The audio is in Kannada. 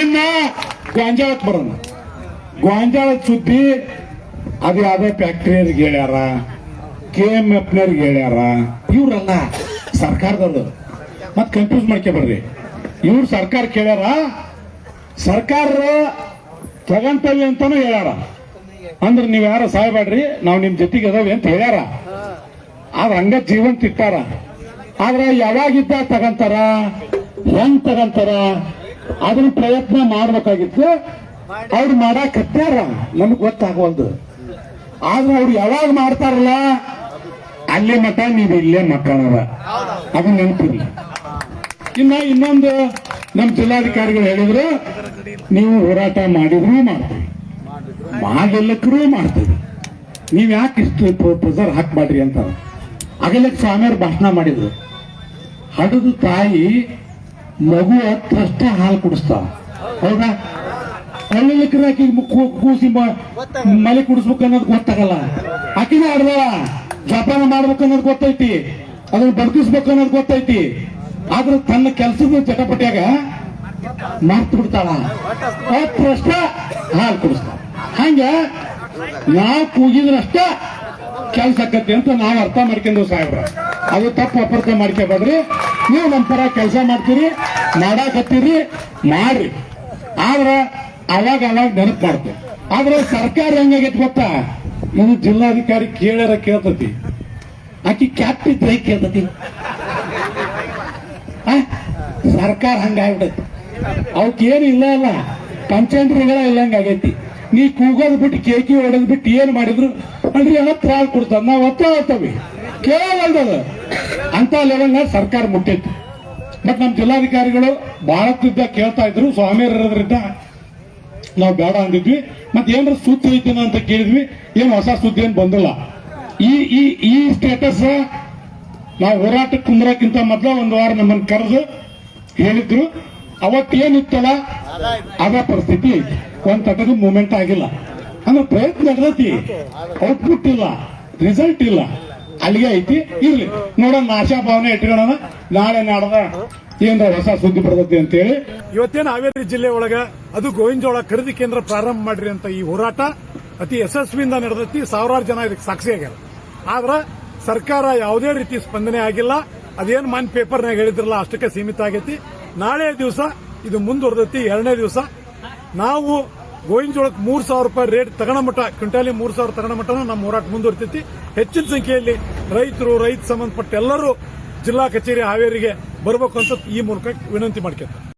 ಇನ್ನ ಗಾಂಜಾಳಕ್ ಬರೋಣ. ಗೊಂಜಾಳ ಸುದ್ದಿ, ಅದು ಯಾವ್ದೋ ಫ್ಯಾಕ್ಟ್ರಿಯವ್ರಿಗೆ ಹೇಳ್ಯಾರ ಕೆ ಎಂ ಎಫ್ನವ್ರಿಗೆ ಹೇಳ್ಯಾರ. ಇವ್ರಲ್ಲ, ಸರ್ಕಾರದವ್ರು. ಮತ್ ಕನ್ಫ್ಯೂಸ್ ಮಾಡ್ಕೊಬರ್ರಿ ಇವ್ರು ಸರ್ಕಾರ ಕೇಳ್ಯಾರ ಸರ್ಕಾರ ತಗಂತವಿ ಅಂತಾನು ಹೇಳ್ಯಾರ. ಅಂದ್ರೆ ನೀವ್ ಯಾರ ಸಾಯ್ಬೇಡ್ರಿ ನಾವು ನಿಮ್ ಜೊತೆಗೆ ಅದಾವೆ ಅಂತ ಹೇಳ್ಯಾರ. ಆದ್ರ ಹಂಗ ಜೀವಂತ ಇಟ್ಟಾರ. ಆದ್ರ ಯಾವಾಗಿದ್ದ ತಗಂತಾರ, ಹೆಂಗ್ ತಗಂತಾರ? ಅದನ್ನ ಪ್ರಯತ್ನ ಮಾಡ್ಬೇಕಾಗಿತ್ತು. ಅವ್ರು ಮಾಡಾಕತ್ಯಾರ ನಮಗ್ ಗೊತ್ತಾಗವಲ್ದು ಆದ್ರೆ ಅವ್ರು ಯಾವಾಗ ಮಾಡ್ತಾರಲ್ಲ? ಅಲ್ಲೇ ಮಠ ನೀವು ಇಲ್ಲೇ ಮಕ್ಕಳವ ಅದನ್ನ ನೆನಪಿರಿ. ಇನ್ನ ಇನ್ನೊಂದು ನಮ್ಮ ಜಿಲ್ಲಾಧಿಕಾರಿಗಳು ಹೇಳಿದ್ರು ನೀವು ಹೋರಾಟ ಮಾಡಿದ್ರು ಮಾಡ್ತೀವಿ ಮಾಡಲಿಕ್ಕರೂ ಮಾಡ್ತೀವಿ ನೀವ್ ಯಾಕೆ ಇಷ್ಟು ಪ್ರೆಸರ್ ಹಾಕ್ಬಾಡ್ರಿ ಅಂತ ಅಗಲಕ್ಕೆ ಸ್ವಾಮಿಯವ್ರು ಭಾಷಣ ಮಾಡಿದ್ರು. ಹಡದು ತಾಯಿ ಮಗು ಹತ್ತಷ್ಟೇ ಹಾಲು ಕುಡಿಸ್ತಾವ ಹೌದಾ? ಹಳ್ಳಿಲಿಕ್ಕರ ಆಕಿ ಕೂಸಿ ಮಲೆ ಕುಡಿಸ್ಬೇಕು ಅನ್ನೋದು ಗೊತ್ತಾಗಲ್ಲ. ಆಕಿನ ಆಡ್ದಾಳ. ಜಪಾನ ಮಾಡ್ಬೇಕು ಅನ್ನೋದು ಗೊತ್ತೈತಿ. ಅದನ್ನ ಬದುಕಿಸ್ಬೇಕು ಅನ್ನೋದು ಗೊತ್ತೈತಿ. ಆದ್ರೆ ತನ್ನ ಕೆಲಸದ ಚಟಪಟಿಯಾಗ ಮರ್ತು ಬಿಡ್ತಾಳ. ಹತ್ತರಷ್ಟ ಹಾಲು ಕುಡಿಸ್ತಾಳ ಹಂಗ ನಾವು ಕೂಗಿದ್ರಷ್ಟ ಕೆಲಸ ಆಕತಿ ಅಂತ ನಾವು ಅರ್ಥ ಮಾಡ್ಕೊಂಡು ಸಾಹೇಬ್ರ. ಅದು ತಪ್ಪು ಅಪರ್ಥ ಮಾಡ್ಕೋಬೇಡ್ರಿ ನೀವು ಪರ ಕೆಲಸ ಮಾಡ್ತೀರಿ, ಮಾಡಾಕತ್ತೀರಿ, ಮಾಡ್ರಿ. ಆದ್ರೆ ಅವಾಗ ಅವಾಗ ನೆನಪು ಮಾಡ್ತೀವಿ ಆದ್ರೆ ಸರ್ಕಾರ ಹೆಂಗಾಗೈತಿ ಗೊತ್ತಾ? ಇದು ಜಿಲ್ಲಾಧಿಕಾರಿ ಕೇಳ್ಯಾರ ಕೇಳ್ತತಿ. ಆಕಿ ಕ್ಯಾಪ್ ಇದ್ರೆ ಕೇಳ್ತತಿ? ಸರ್ಕಾರ ಹಂಗಾಗ್ಬಿಟ್ಟೈತಿ ಅವಕ್ಕೇನು ಇಲ್ಲ ಅಲ್ಲ, ಪಂಚಾಯತ್ರಿಗಳ ಇಲ್ಲಂಗಾಗೈತಿ ನೀ ಕೂಗೋದ್ ಬಿಟ್ಟು ಕೇಕಿ ಹೊಡೆದ್ ಬಿಟ್ಟು ಏನ್ ಮಾಡಿದ್ರು ಅಂದ್ರೆ ಎಲ್ಲ ತ್ರಾಲ್ ಕೊಡ್ತಾರ. ನಾವು ಒತ್ತ ಹೋಗ್ತವಿ ಕೇಳಲ್ದದ ಅಂತ ಲೆವೆಲ್ ಸರ್ಕಾರ ಮುಟ್ಟೈತೆ ಮತ್ತೆ ನಮ್ಮ ಜಿಲ್ಲಾಧಿಕಾರಿಗಳು ಬಹಳತ್ತಿದ್ದ ಕೇಳ್ತಾ ಇದ್ರು. ಸ್ವಾಮಿಯರಿರೋದ್ರಿಂದ ನಾವು ಬೇಡ ಅಂದಿದ್ವಿ. ಮತ್ತೆ ಏನಾರ ಸುದ್ದಿ ಐತಿನ ಅಂತ ಕೇಳಿದ್ವಿ. ಏನು ಹೊಸ ಸುದ್ದಿ ಏನ್ ಬಂದಿಲ್ಲ. ಈ ಈ ಈ ಸ್ಟೇಟಸ್ ನಾವು ಹೋರಾಟಕ್ಕೆ ಕುಂದ್ರಕ್ಕಿಂತ ಮೊದಲ ಒಂದು ವಾರ ನಮ್ಮನ್ನು ಕರೆದು ಹೇಳಿದ್ರು. ಅವತ್ತೇನಿತ್ತಲ್ಲ ಅದ ಪರಿಸ್ಥಿತಿ ಒಂದ್ ತಟದ ಮೂಮೆಂಟ್ ಆಗಿಲ್ಲ. ಅಂದ್ರೆ ಪ್ರಯತ್ನ ನಡೆದತಿ. ಔಟ್ಪುಟ್ ಇಲ್ಲ. ರಿಸಲ್ಟ್ ಇಲ್ಲ. ಅಲ್ಲಿಗೆ ಐತಿ. ಇರ್ಲಿ. ನೋಡೋಣ, ಆಶಾ ಭಾವನೆ ಇಟ್ಕೊಳ್ಳೋಣ. ನಾಳೆ ನಾಡದ ಏನ್ರ ಹೊಸ ಸುದ್ದಿ ಅಂತ ಹೇಳಿ ಇವತ್ತೇನು ಹಾವೇರಿ ಜಿಲ್ಲೆ ಒಳಗ ಅದು ಗೋವಿಂದೋಳ ಖರೀದಿ ಕೇಂದ್ರ ಪ್ರಾರಂಭ ಮಾಡ್ರಿ ಅಂತ ಈ ಹೋರಾಟ ಅತಿ ಯಶಸ್ವಿಯಿಂದ ನಡೆದೈತಿ. ಸಾವಿರಾರು ಜನ ಇದಕ್ಕೆ ಸಾಕ್ಷಿ ಆಗ್ಯಾರ. ಆದ್ರ ಸರ್ಕಾರ ಯಾವುದೇ ರೀತಿ ಸ್ಪಂದನೆ ಆಗಿಲ್ಲ. ಅದೇನು ಮಾನ್ ಪೇಪರ್ನಾಗ ಹೇಳಿದ್ರಲ್ಲ, ಅಷ್ಟಕ್ಕೆ ಸೀಮಿತ ಆಗೈತಿ. ನಾಳೆ ದಿವಸ ಇದು ಮುಂದುವರೆದೈತಿ, ಎರಡನೇ ದಿವಸ. ನಾವು ಗೋವಿಂದೋಳಕ್ಕೆ ಮೂರು ಸಾವಿರ ರೂಪಾಯಿ ರೇಟ್ ತಗೊಂಡ ಮಟ್ಟ ಕ್ವಿಂಟಾಲಿ ಮೂರು ಸಾವಿರ ತಗೊಂಡ ಮಟ್ಟನ ನಮ್ಮ ಹೋರಾಟ ಮುಂದುವರಿತೈತಿ ಹೆಚ್ಚಿನ ಸಂಖ್ಯೆಯಲ್ಲಿ ರೈತರು ರೈತ ಸಂಬಂಧಪಟ್ಟ ಎಲ್ಲರೂ ಜಿಲ್ಲಾ ಕಚೇರಿ ಹಾವೇರಿಗೆ ಬರಬೇಕು ಅಂತ ಈ ಮೂಲಕ ವಿನಂತಿ ಮಾಡ್ಕೊತಾರೆ